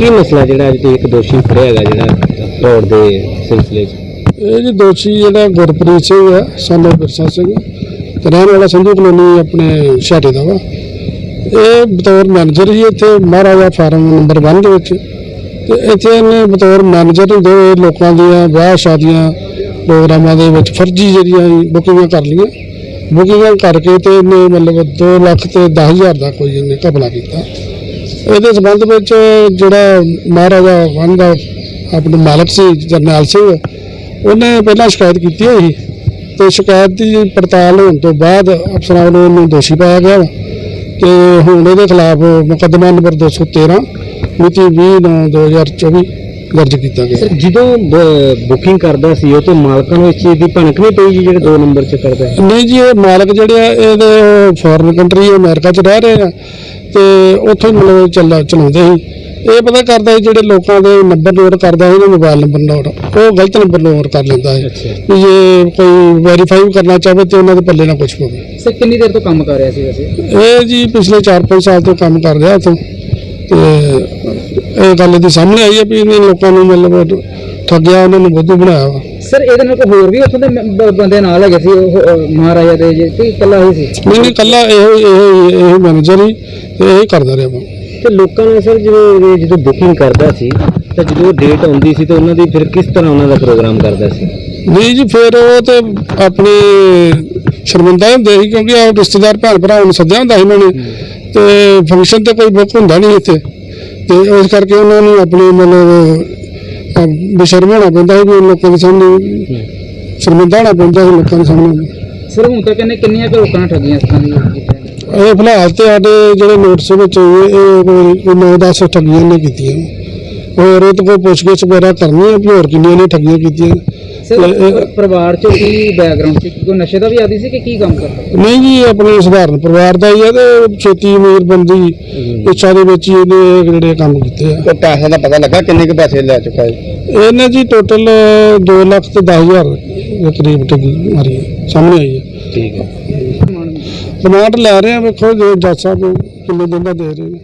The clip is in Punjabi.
ਕੀ ਮਸਲਾ ਜਿਹੜਾ ਅੱਜ ਤੁਸੀਂ ਇੱਕ ਦੋਸ਼ੀ ਫੜਿਆ ਹੈਗਾ ਜਿਹੜਾ ਫਰਾਡ ਦੇ ਸਿਲਸਿਲੇ 'ਚ? ਇਹ ਜੀ ਦੋਸ਼ੀ ਜਿਹੜਾ ਗੁਰਪ੍ਰੀਤ ਸਿੰਘ ਹੈ ਸਾਨੂੰ ਬਿਰਸਾ ਸਿੰਘ। ਤੇ ਰਹਿਣ ਵਾਲਾ ਸੰਧੂ ਕਲੋਨੀ ਆਪਣੇ ਛਾਟੇ ਦਾ ਵਾ। ਇਹ ਬਤੌਰ ਮੈਨੇਜਰ ਹੀ ਇੱਥੇ, ਮਹਾਰਾਜਾ ਫਾਰਮ ਨੰਬਰ 1 ਦੇ ਵਿੱਚ। ਤੇ ਇੱਥੇ ਇਹਨੇ ਬਤੌਰ ਮੈਨੇਜਰ ਹੁੰਦੇ ਹੋਏ ਲੋਕਾਂ ਦੀਆਂ ਵਿਆਹ ਸ਼ਾਦੀਆਂ ਪ੍ਰੋਗਰਾਮਾਂ ਦੇ ਵਿੱਚ ਫਰਜ਼ੀ ਜਿਹੜੀਆਂ ਬੁਕਿੰਗਾਂ ਕਰ ਲਈਆਂ। ਬੁਕਿੰਗਾਂ ਕਰਕੇ ਤੇ ਇਹਨੇ ਮਤਲਬ 2 ਲੱਖ ਤੇ 10000 ਦਾ ਕੋਈ ਇਹਨੇ ਘਪਲਾ ਕੀਤਾ। ਇਹਦੇ ਸੰਬੰਧ ਵਿੱਚ ਜਿਹੜਾ ਮਹਾਰਾਜਾ ਵਨ ਦਾ ਆਪਣੇ ਮਾਲਕ ਸੀ, ਜਰਨੈਲ ਸਿੰਘ, ਉਹਨੇ ਪਹਿਲਾਂ ਸ਼ਿਕਾਇਤ ਕੀਤੀ ਹੋਈ ਸੀ ਤੇ ਸ਼ਿਕਾਇਤ ਦੀ ਪੜਤਾਲ ਹੋਣ ਤੋਂ ਬਾਅਦ ਅਫਸਰਾਂ ਵੱਲੋਂ ਇਹਨੂੰ ਦੋਸ਼ੀ ਪਾਇਆ ਗਿਆ ਵਾ ਤੇ ਹੁਣ ਇਹਦੇ ਖਿਲਾਫ ਮੁਕੱਦਮਾ ਨੰਬਰ 213 ਮਿਤੀ 20/9/2024 ਦਰਜ ਕੀਤਾ ਗਿਆ। ਸਰ ਜਦੋਂ ਬੁਕਿੰਗ ਕਰਦਾ ਸੀ ਉਹ ਤੇ ਮਾਲਕਾਂ ਨੂੰ ਇਸ ਚੀਜ਼ ਦੀ ਭਣਕ ਨਹੀਂ ਪਈ ਜੀ ਜਿਹੜੇ 2 ਨੰਬਰ 'ਚ ਕਰਦਾ ਹੈ? ਨਹੀਂ ਜੀ ਇਹ ਮਾਲਕ ਜਿਹੜੇ ਆ ਇਹਦੇ ਫੋਰਨ ਕੰਟਰੀ ਅਮਰੀਕਾ 'ਚ ਰਹਿ ਰਹੇ ਆ ਤੇ ਉੱਥੇ ਮਤਲਬ ਚੱਲ ਚਲਾਉਂਦੇ ਸੀ। ਇਹ ਪਤਾ ਕਰਦਾ ਸੀ ਜਿਹੜੇ ਲੋਕਾਂ ਦੇ ਨੰਬਰ ਨੋਟ ਕਰਦਾ ਸੀ ਉਹਦੇ ਮੋਬਾਈਲ ਨੰਬਰ ਨੋਟ ਉਹ ਗਲਤ ਨੰਬਰ ਨੋਟ ਕਰ ਲੈਂਦਾ ਹੈ ਵੀ ਜੇ ਕੋਈ ਵੈਰੀਫਾਈ ਕਰਨਾ ਚਾਹਵੇ ਤੇ ਉਹਨਾਂ ਦੇ ਪੱਲੇ ਨਾ ਕੁਝ ਪਵੇ। ਸਰ ਕਿੰਨੀ ਦੇਰ ਤੋਂ ਕੰਮ ਕਰ ਰਿਹਾ ਸੀ ਵੈਸੇ? ਇਹ ਜੀ ਪਿਛਲੇ 4-5 ਸਾਲ ਤੋਂ ਕੰਮ ਕਰ ਰਿਹਾ ਉੱਥੋਂ ਤੇ ਇਹ ਗੱਲ ਦੀ ਸਾਹਮਣੇ ਆਈ ਹੈ ਵੀ ਇਹਨੇ ਲੋਕਾਂ ਨੂੰ ਮਤਲਬ ਠੱਗਿਆ ਉਹਨਾਂ ਨੂੰ ਬੁੱਧੂ ਬਣਾਇਆ ਵਾ। ਸਰ ਇਹਦੇ ਨਾਲ ਕੋਈ ਹੋਰ ਵੀ ਉੱਥੋਂ ਦੇ ਬ- ਬੰਦੇ ਨਾਲ ਹੈਗੇ ਸੀ ਉਹ ਅਹ, ਮਹਾਰਾਜਾ ਦੇ ਜੇ ਤੇ ਇਕੱਲਾ ਹੀ ਸੀ? ਨਹੀਂ ਨਹੀਂ ਕੱਲਾ ਇਹੋ ਇਹੋ ਇਹੋ ਮੈਨੇਜਰ ਹੀ ਤੇ ਇਹ ਕਰਦਾ ਰਿਹਾ ਵਾ। ਤੇ ਲੋਕਾਂ ਨੂੰ ਸਰ ਜਦੋਂ ਜਦੋਂ ਬੁਕਿੰਗ ਕਰਦਾ ਸੀ ਤਾਂ ਜਦੋਂ ਡੇਟ ਆਉਂਦੀ ਸੀ ਤਾਂ ਉਹਨਾਂ ਦੀ ਫਿਰ ਕਿਸ ਤਰ੍ਹਾਂ ਉਹਨਾਂ ਦਾ ਪ੍ਰੋਗਰਾਮ ਕਰਦਾ ਸੀ? ਨਹੀਂ ਜੀ ਫਿਰ ਉਹ ਤੇ ਆਪਣੇ ਸ਼ਰਮਿੰਦਾ ਹੁੰਦੇ ਸੀ ਕਿਉਂਕਿ ਉਹ ਰਿਸ਼ਤੇਦਾਰ ਭੈਣ ਭਰਾਵਾਂ ਨੂੰ ਸੱਦਿਆ ਹੁੰਦਾ ਸੀ ਉਹਨਾਂ ਨੇ। ਤੇ ਫੰਕਸ਼ਨ ਤੇ ਕੋਈ ਬੁੱਕ ਹੁੰਦਾ ਨਹੀਂ ਇੱਥੇ। ਤੇ ਉਸ ਕਰਕੇ ਉਹਨਾਂ ਨੂੰ ਆਪਣੇ ਮਤਲਬ ਬੇਸ਼ਰਮ ਹੋਣਾ ਪੈਂਦਾ ਸੀ ਵੀ ਲੋਕਾਂ ਦੇ ਸਾਹਮਣੇ ਸ਼ਰਮਿੰਦਾ ਹੋਣਾ ਪੈਂਦਾ ਸੀ ਲੋਕਾਂ ਦੇ ਸਾਹਮਣੇ। ਸਰ ਹੁਣ ਤੱਕ ਇਹਨੇ ਕਿੰਨੀਆਂ ਕੁ ਲੋਕਾਂ ਠੱਗੀਆਂ ਇਸ ਤਰ੍ਹਾਂ ਦੀਆਂ? ਇਹ ਫਿਲਹਾਲ ਤੇ ਸਾਡੇ ਜਿਹੜੇ ਨੋਟਿਸ ਵਿੱਚ ਹੋਏ ਇਹ ਕੋਈ 9-10 ਠੱਗੀਆਂ ਨੇ ਕੀਤੀਆਂ। ਹੋਰ ਇਹ ਤੋਂ ਪੁੱਛਗਿੱਛ ਵਗੈਰਾ ਕਰਨੀ ਹੈ ਵੀ ਹੋਰ ਕਿੰਨੀਆਂ ਨੇ ਠੱਗੀਆਂ ਕੀਤੀਆਂ। ਸਰ ਪਰਿਵਾਰ ਚ ਕੀ ਬੈਕਗ੍ਰਾਉਂਡ ਸੀ? ਕੋਈ ਨਸ਼ੇ ਦਾ ਵੀ ਆਦੀ ਸੀ ਕਿ ਕੀ ਕੰਮ ਕਰਦਾ? ਨਹੀਂ ਜੀ ਆਪਣੇ ਸਧਾਰਨ ਪਰਿਵਾਰ ਦਾ ਹੀ ਹੈ ਤੇ ਛੇਤੀ ਅਮੀਰ ਬੰਦੀ ਇੱਛਾ ਦੇ ਵਿੱਚ ਹੀ ਇਹਨੇ ਜਿਹੜੇ ਕੰਮ ਕੀਤੇ ਆ। ਪੈਸੇ ਦਾ ਪਤਾ ਲੱਗਾ ਕਿੰਨੇ ਕੁ ਪੈਸੇ ਲੈ ਚੁੱਕਾ ਹੈ? ਇਹਨੇ ਜੀ ਟੋਟਲ 2 ਲੱਖ ਤੇ 10000 ਦੇ ਕਰੀਬ ਠੱਗੀ ਮਾਰੀ ਹੈ ਸਾਹਮਣੇ ਆਈ ਹੈ। ਠੀਕ ਹੈ। ਰਿਮਾਂਡ ਲੈ ਰਹੇ ਆ ਵੇਖੋ ਜੋ ਜੱਜ ਸਾਹਿਬ ਕਿੰਨੇ ਦਿਨ ਦਾ ਦੇ ਰਹੇ ਨੇ।